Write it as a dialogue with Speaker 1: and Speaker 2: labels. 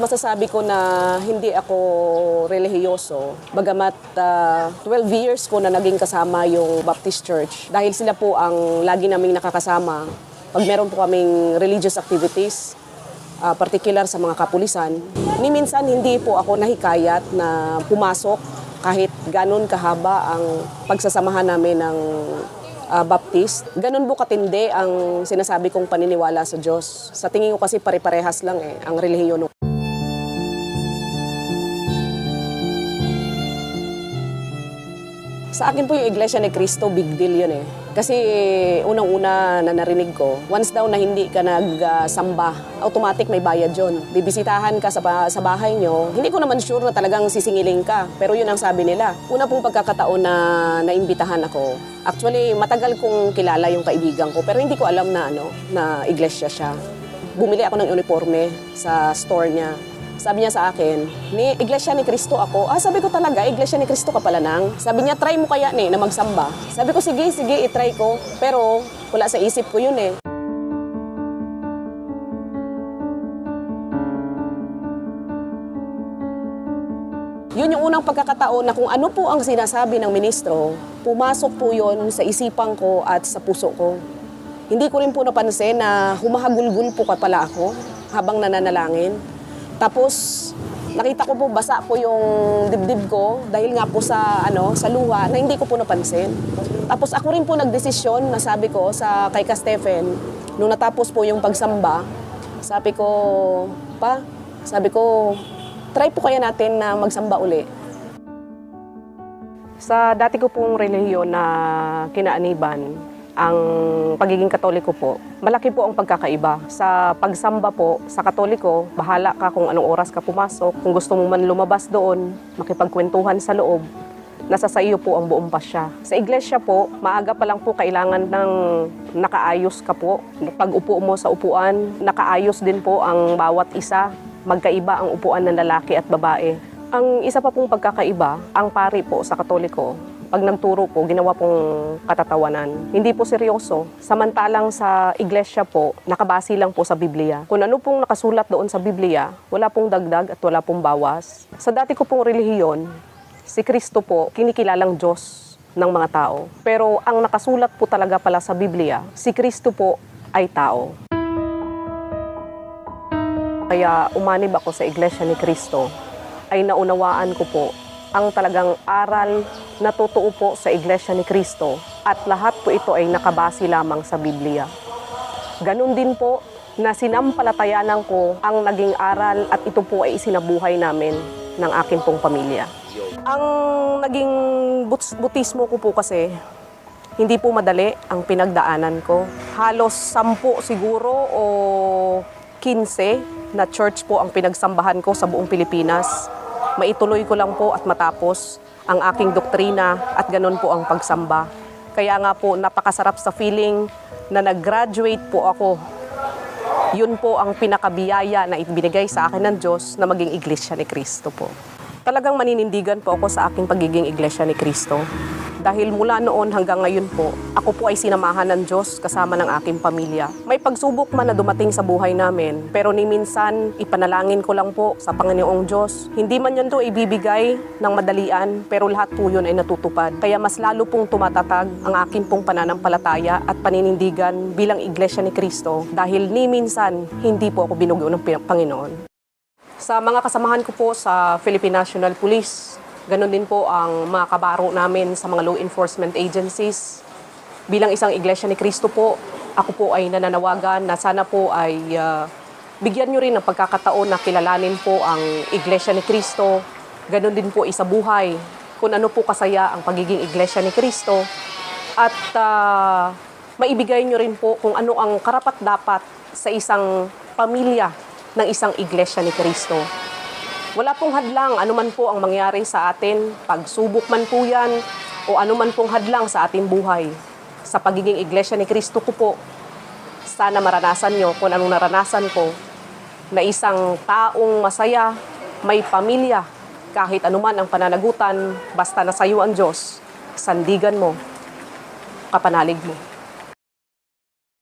Speaker 1: Masasabi ko na hindi ako relihiyoso, bagamat ah, 12 years ko na naging kasama yung Baptist Church. Dahil sila po ang lagi naming nakakasama pag meron po kaming religious activities, ah, particular sa mga kapulisan. Ni minsan hindi po ako nahikayat na pumasok kahit ganun kahaba ang pagsasamahan namin ng ah, Baptist. Ganun po katindi ang sinasabi kong paniniwala sa Diyos. Sa tingin ko kasi pare-parehas lang eh, ang relihiyon Sa akin po yung Iglesia ni Cristo, big deal yun eh. Kasi unang-una na narinig ko, once daw na hindi ka nagsamba, automatic may bayad yun. Bibisitahan ka sa, sa bahay nyo, hindi ko naman sure na talagang sisingiling ka. Pero yun ang sabi nila. Una pong pagkakataon na naimbitahan ako, actually matagal kong kilala yung kaibigan ko, pero hindi ko alam na ano, na iglesia siya. Bumili ako ng uniforme sa store niya. Sabi niya sa akin, ni Iglesia ni Cristo ako. Ah, sabi ko talaga, Iglesia ni Cristo ka pala nang. Sabi niya, try mo kaya ni na magsamba. Sabi ko, sige, sige, itry ko. Pero wala sa isip ko yun eh. Yun yung unang pagkakataon na kung ano po ang sinasabi ng ministro, pumasok po yun sa isipan ko at sa puso ko. Hindi ko rin po napansin na humahagulgul po ka pala ako habang nananalangin. Tapos nakita ko po basa po yung dibdib ko dahil nga po sa ano sa luha na hindi ko po napansin. Tapos ako rin po nagdesisyon na sabi ko sa kay Ka Stephen nung natapos po yung pagsamba, sabi ko, pa, sabi ko, try po kaya natin na magsamba uli. Sa dati ko pong relihiyon na kinaaniban, ang pagiging katoliko po, malaki po ang pagkakaiba. Sa pagsamba po, sa katoliko, bahala ka kung anong oras ka pumasok. Kung gusto mo man lumabas doon, makipagkwentuhan sa loob, nasa sa iyo po ang buong pasya. Sa iglesia po, maaga pa lang po kailangan ng nakaayos ka po. Pag upo mo sa upuan, nakaayos din po ang bawat isa. Magkaiba ang upuan ng lalaki at babae. Ang isa pa pong pagkakaiba, ang pari po sa katoliko, pag nagturo po, ginawa pong katatawanan. Hindi po seryoso. Samantalang sa iglesia po, nakabase lang po sa Biblia. Kung ano pong nakasulat doon sa Biblia, wala pong dagdag at wala pong bawas. Sa dati ko pong relihiyon, si Kristo po, kinikilalang Diyos ng mga tao. Pero ang nakasulat po talaga pala sa Biblia, si Kristo po ay tao. Kaya umanib ako sa Iglesia ni Kristo ay naunawaan ko po ang talagang aral na totoo po sa Iglesia ni Kristo at lahat po ito ay nakabase lamang sa Biblia. Ganon din po na sinampalatayanan ko ang naging aral at ito po ay isinabuhay namin ng akin pong pamilya. Ang naging buts- butismo ko po kasi, hindi po madali ang pinagdaanan ko. Halos sampu siguro o 15 na church po ang pinagsambahan ko sa buong Pilipinas. Maituloy ko lang po at matapos ang aking doktrina at ganun po ang pagsamba. Kaya nga po napakasarap sa feeling na nag-graduate po ako. Yun po ang pinakabiyaya na ibinigay sa akin ng Diyos na maging iglesia ni Kristo po. Talagang maninindigan po ako sa aking pagiging iglesia ni Kristo. Dahil mula noon hanggang ngayon po, ako po ay sinamahan ng Diyos kasama ng aking pamilya. May pagsubok man na dumating sa buhay namin, pero ni minsan ipanalangin ko lang po sa Panginoong Diyos. Hindi man yan to ibibigay ng madalian, pero lahat po yun ay natutupad. Kaya mas lalo pong tumatatag ang aking pong pananampalataya at paninindigan bilang iglesia ni Kristo dahil ni minsan hindi po ako binugo ng Panginoon. Sa mga kasamahan ko po sa Philippine National Police, ganun din po ang mga kabaro namin sa mga law enforcement agencies. Bilang isang iglesia ni Kristo po, ako po ay nananawagan na sana po ay ah, bigyan nyo rin ng pagkakataon na kilalanin po ang iglesia ni Kristo. Ganun din po isa buhay kung ano po kasaya ang pagiging iglesia ni Kristo. At ah, maibigay nyo rin po kung ano ang karapat-dapat sa isang pamilya ng isang iglesia ni Kristo. Wala pong hadlang anuman po ang mangyari sa atin, pagsubok man po yan, o anuman pong hadlang sa ating buhay. Sa pagiging iglesia ni Kristo ko po, sana maranasan nyo kung anong naranasan ko, na isang taong masaya, may pamilya, kahit anuman ang pananagutan, basta na sa iyo ang Diyos, sandigan mo, kapanalig mo.